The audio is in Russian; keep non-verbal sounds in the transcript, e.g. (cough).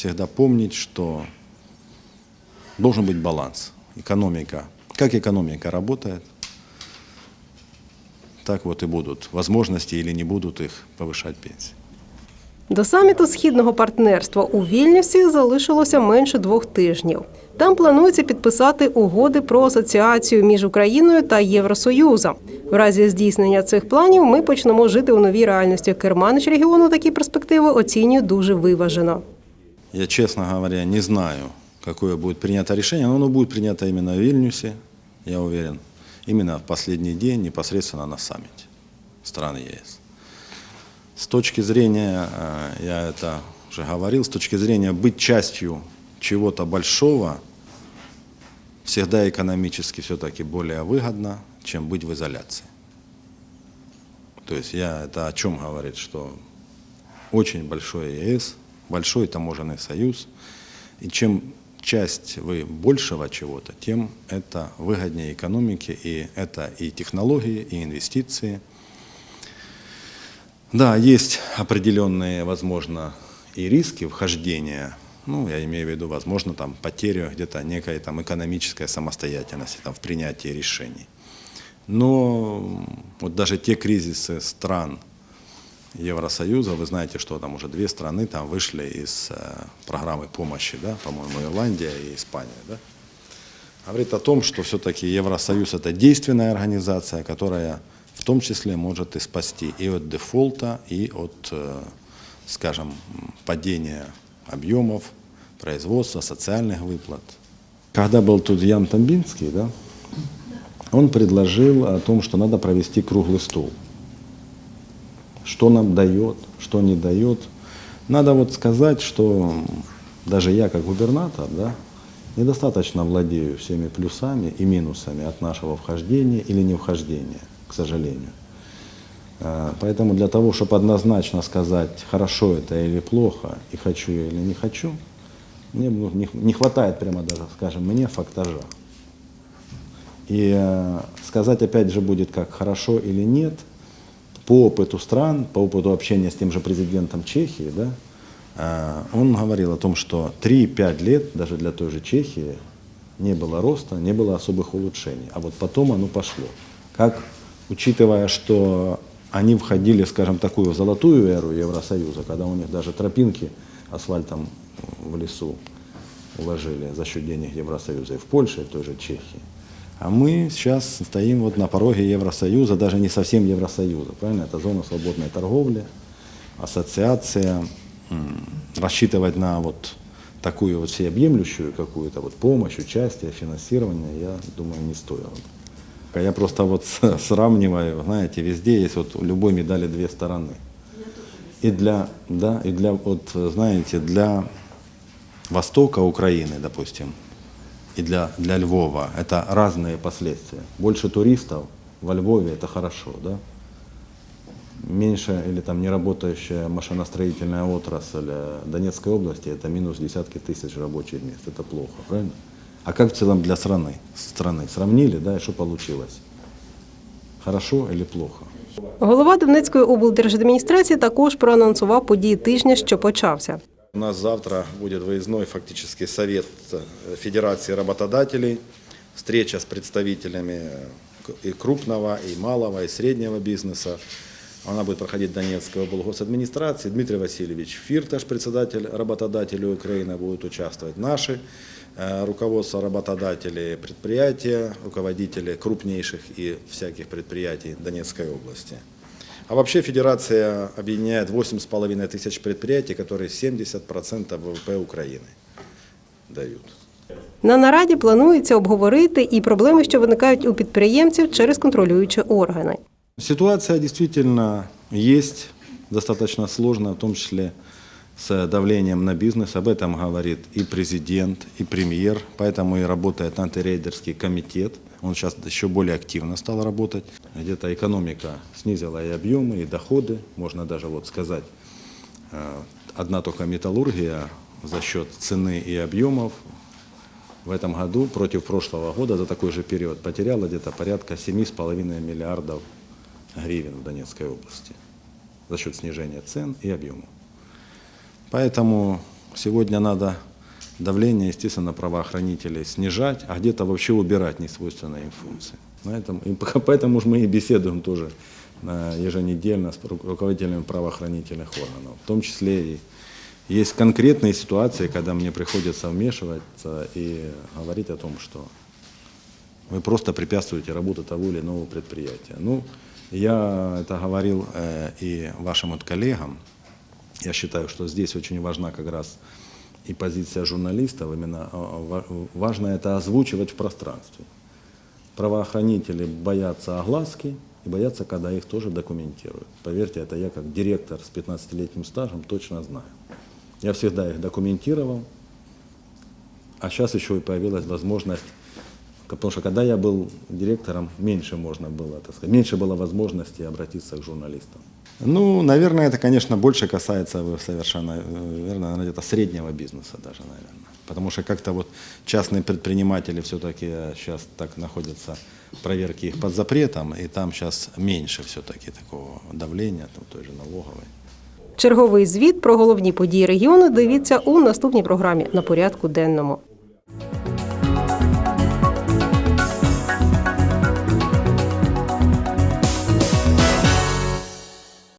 всегда помнить, что должен быть баланс. Экономика, как экономика работает, так вот и будут возможности или не будут их повышать пенсии. До саміту східного партнерства у Вільнюсі залишилося менше двох тижнів. Там планується підписати угоди про асоціацію між Україною та Євросоюзом. В разі здійснення цих планів ми почнемо жити у новій реальності. Керманич регіону такі перспективи оцінює дуже виважено. Я, честно говоря, не знаю, какое будет принято решение, но оно будет принято именно в Вильнюсе, я уверен, именно в последний день, непосредственно на саммите стран ЕС. С точки зрения, э, я это уже говорил, с точки зрения быть частью чего-то большого, всегда экономически все-таки более выгодно, чем быть в изоляции. То есть я это о чем говорит, что очень большой ЕС, большой таможенный союз, и чем часть вы большего чего-то, тем это выгоднее экономике, и это и технологии, и инвестиции. Да, есть определенные, возможно, и риски вхождения, ну, я имею в виду, возможно, там, потерю где-то некой там, экономической самостоятельности там, в принятии решений. Но вот даже те кризисы стран Евросоюза, вы знаете, что там уже две страны там вышли из э, программы помощи, да, по-моему, Ирландия и Испания, да, говорит о том, что все-таки Евросоюз это действенная организация, которая в том числе может и спасти и от дефолта, и от, э, скажем, падения объемов производства, социальных выплат. Когда был тут Ян Тамбинский, да, он предложил о том, что надо провести круглый стол. Что нам дает, что не дает. Надо вот сказать, что даже я как губернатор, да, недостаточно владею всеми плюсами и минусами от нашего вхождения или не вхождения, к сожалению. А, Поэтому для того, чтобы однозначно сказать, хорошо это или плохо, и хочу я или не хочу, мне не, не хватает прямо даже, скажем, мне фактажа. И э, сказать опять же будет как хорошо или нет, по опыту стран, по опыту общения с тем же президентом Чехии, да, э, он говорил о том, что 3-5 лет даже для той же Чехии не было роста, не было особых улучшений. А вот потом оно пошло. Как, учитывая, что они входили, скажем, такую золотую эру Евросоюза, когда у них даже тропинки асфальтом в лесу уложили за счет денег Евросоюза и в Польше, и в той же Чехии. А мы сейчас стоим вот на пороге Евросоюза, даже не совсем Евросоюза, правильно? Это зона свободной торговли, ассоциация. Рассчитывать на вот такую вот всеобъемлющую какую-то вот помощь, участие, финансирование, я думаю, не стоило. Я просто вот (laughs) сравниваю, знаете, везде есть вот у любой медали две стороны. И для, да, и для, вот, знаете, для востока Украины, допустим, и для, для Львова это разные последствия. Больше туристов во Львове это хорошо, да? Меньше или там неработающая машиностроительная отрасль э, Донецкой области это минус десятки тысяч рабочих мест. Это плохо, правильно? А как в целом для страны? страны? Сравнили, да, и что получилось? Хорошо или плохо? Голова Донецької облдержадміністрації також проанонсував події тижня, що почався. У нас завтра будет выездной фактически совет э, Федерации работодателей, встреча с представителями э, и крупного, и малого, и среднего бизнеса. Она будет проходить в Донецкой облгосадминистрации. Дмитрий Васильевич Фирташ, председатель работодателей Украины, будет участвовать. Наши э, руководство работодателей, предприятия, руководители крупнейших и всяких предприятий Донецкой области. А вообще федерация объединяет 8,5 тысяч предприятий, которые 70% ВВП Украины дают. На нараді планується обговорити і проблеми, що виникають у підприємців через контролюючі органи. Ситуация действительно есть, достаточно сложная, в том числе с давлением на бизнес. Об этом говорит и президент, и премьер. Поэтому и работает антирейдерский комитет. Он сейчас еще более активно стал работать. Где-то экономика снизила и объемы, и доходы. Можно даже вот сказать, э, одна только металлургия за счет цены и объемов в этом году против прошлого года за такой же период потеряла где-то порядка 7,5 миллиардов гривен в Донецкой области за счет снижения цен и объема. Поэтому Сегодня надо давление, естественно, правоохранителей снижать, а где-то вообще убирать несвойственные им функции. На и (laughs) поэтому мы и беседуем тоже э, еженедельно с ру- руководителями правоохранительных органов. В том числе и есть конкретные ситуации, когда мне приходится вмешиваться и говорить о том, что вы просто препятствуете работе того или иного предприятия. Ну, я это говорил э, и вашим вот коллегам. Я считаю, что здесь очень важна как раз и позиция журналистов. Именно э, ва- важно это озвучивать в пространстве. Правоохранители боятся огласки и боятся, когда их тоже документируют. Поверьте, это я как директор с 15-летним стажем точно знаю. Я всегда их документировал, а сейчас еще и появилась возможность, потому что когда я был директором, меньше можно было, так сказать, меньше было возможности обратиться к журналистам. Ну, наверное, это, конечно, больше касается вы совершенно э, верно, наверное, где-то среднего бизнеса даже, наверное. Потому что как-то вот частные предприниматели все-таки сейчас так находятся, проверки их под запретом, и там сейчас меньше все-таки такого давления, там, той же налоговой. Черговий звіт про головні події регіону дивіться у наступній програмі на порядку денному.